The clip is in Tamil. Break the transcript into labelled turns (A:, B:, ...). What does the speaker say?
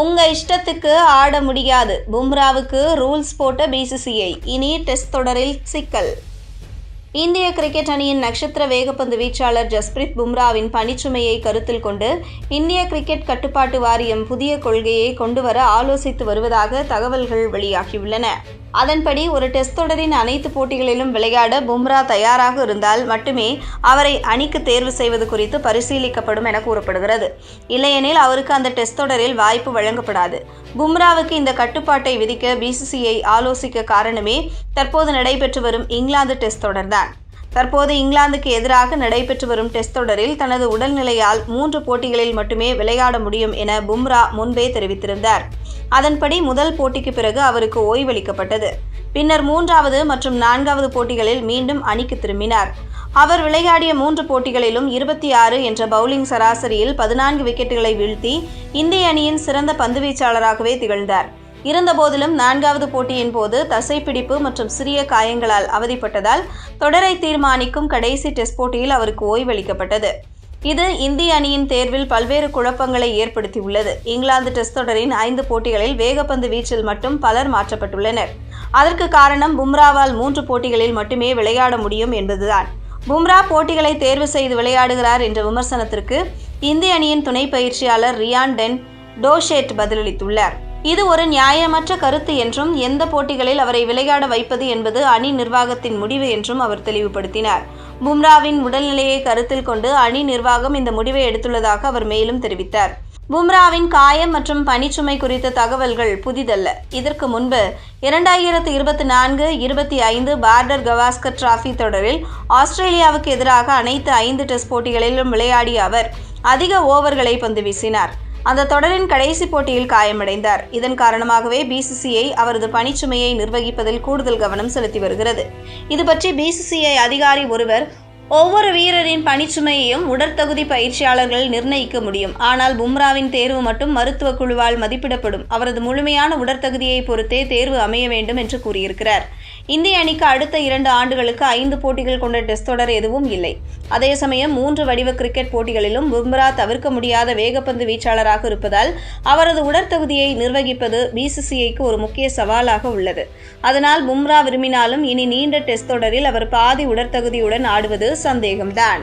A: உங்கள் இஷ்டத்துக்கு ஆட முடியாது. பும்ராவுக்கு ரூல்ஸ் போட்ட பிசிசிஐ இனி டெஸ்ட் தொடரில் சிக்கல். இந்திய கிரிக்கெட் அணியின் நட்சத்திர வேகப்பந்து வீச்சாளர் ஜஸ்பிரித் பும்ராவின் பணிச்சுமையை கருத்தில் கொண்டு இந்திய கிரிக்கெட் கட்டுப்பாட்டு வாரியம் புதிய கொள்கையை கொண்டுவர ஆலோசித்து வருவதாக தகவல்கள் வெளியாகியுள்ளன. அதன்படி ஒரு டெஸ்ட் தொடரின் அனைத்து போட்டிகளிலும் விளையாட பும்ரா தயாராக இருந்தால் மட்டுமே அவரை அணிக்கு தேர்வு செய்வது குறித்து பரிசீலிக்கப்படும் என கூறப்படுகிறது. இல்லையெனில் அவருக்கு அந்த டெஸ்ட் தொடரில் வாய்ப்பு வழங்கப்படாது. பும்ராவுக்கு இந்த கட்டுப்பாட்டை விதிக்க பிசிசிஐ ஆலோசிக்க காரணமே தற்போது நடைபெற்று வரும் இங்கிலாந்து டெஸ்ட் தொடர்தான் தற்போது இங்கிலாந்துக்கு எதிராக நடைபெற்று வரும் டெஸ்ட் தொடரில் தனது உடல்நிலையால் மூன்று போட்டிகளில் மட்டுமே விளையாட முடியும் என பும்ரா முன்பே தெரிவித்திருந்தார். அதன்படி முதல் போட்டிக்கு பிறகு அவருக்கு ஓய்வளிக்கப்பட்டது. பின்னர் மூன்றாவது மற்றும் நான்காவது போட்டிகளில் மீண்டும் அணிக்கு திரும்பினார். அவர் விளையாடிய மூன்று போட்டிகளிலும் இருபத்தி ஆறு என்ற பவுலிங் சராசரியில் பதினான்கு விக்கெட்டுகளை வீழ்த்தி இந்திய அணியின் சிறந்த பந்துவீச்சாளராகவே திகழ்ந்தார். இருந்தபோதிலும் நான்காவது போட்டியின் போது தசைப்பிடிப்பு மற்றும் சிறிய காயங்களால் அவதிப்பட்டதால் தொடரை தீர்மானிக்கும் கடைசி டெஸ்ட் போட்டியில் அவருக்கு ஓய்வளிக்கப்பட்டது. இது இந்திய அணியின் தேர்வில் பல்வேறு குழப்பங்களை ஏற்படுத்தியுள்ளது. இங்கிலாந்து டெஸ்ட் தொடரின் ஐந்து போட்டிகளில் வேகப்பந்து வீச்சில் மட்டும் பலர் மாற்றப்பட்டுள்ளனர். அதற்கு காரணம் பும்ராவால் மூன்று போட்டிகளில் மட்டுமே விளையாட முடியும் என்பதுதான். பும்ரா போட்டிகளை தேர்வு செய்து விளையாடுகிறார் என்ற விமர்சனத்திற்கு இந்திய அணியின் துணை பயிற்சியாளர் ரியான் டென் டோஷேட் பதிலளித்துள்ளார். இது ஒரு நியாயமற்ற கருத்து என்றும் எந்த போட்டிகளில் அவரை விளையாட வைப்பது என்பது அணி நிர்வாகத்தின் முடிவு என்றும் அவர் தெளிவுபடுத்தினார். பும்ராவின் உடல்நிலையை கருத்தில் கொண்டு அணி நிர்வாகம் இந்த முடிவை எடுத்துள்ளதாக அவர் மேலும் தெரிவித்தார். பும்ராவின் காயம் மற்றும் பணிச்சுமை குறித்த தகவல்கள் புதிதல்ல. இதற்கு முன்பு இரண்டாயிரத்து இருபத்தி நான்கு இருபத்தி ஐந்து பார்டர் கவாஸ்கர் டிராஃபி தொடரில் ஆஸ்திரேலியாவுக்கு எதிராக அனைத்து ஐந்து டெஸ்ட் போட்டிகளிலும் விளையாடிய அவர் அதிக ஓவர்களை பந்து வீசினார். அந்த தொடரின் கடைசி போட்டியில் காயமடைந்தார். இதன் காரணமாகவே பிசிசிஐ அவரது பணிச்சுமையை நிர்வகிப்பதில் கூடுதல் கவனம் செலுத்தி வருகிறது. இது பற்றி பிசிசிஐ அதிகாரி ஒருவர் ஒவ்வொரு வீரரின் பணிச்சுமையையும் உடற்தகுதி பயிற்சியாளர்கள் நிர்ணயிக்க முடியும். ஆனால் பும்ராவின் தேர்வு மட்டும் மருத்துவ குழுவால் மதிப்பிடப்படும். அவரது முழுமையான உடற்தகுதியை பொறுத்தே தேர்வு அமைய வேண்டும் என்று கூறியிருக்கிறார். இந்திய அணிக்கு அடுத்த இரண்டு ஆண்டுகளுக்கு ஐந்து போட்டிகள் கொண்ட டெஸ்ட் தொடர் எதுவும் இல்லை. அதே சமயம் மூன்று வடிவ கிரிக்கெட் போட்டிகளிலும் பும்ரா தவிர்க்க முடியாத வேகப்பந்து வீச்சாளராக இருப்பதால் அவரது உடற்தகுதியை நிர்வகிப்பது பிசிசிஐக்கு ஒரு முக்கிய சவாலாக உள்ளது. அதனால் பும்ரா விரும்பினாலும் இனி நீண்ட டெஸ்ட் தொடரில் அவர் பாதி உடற்தகுதியுடன் ஆடுவது சந்தேகம்தான்.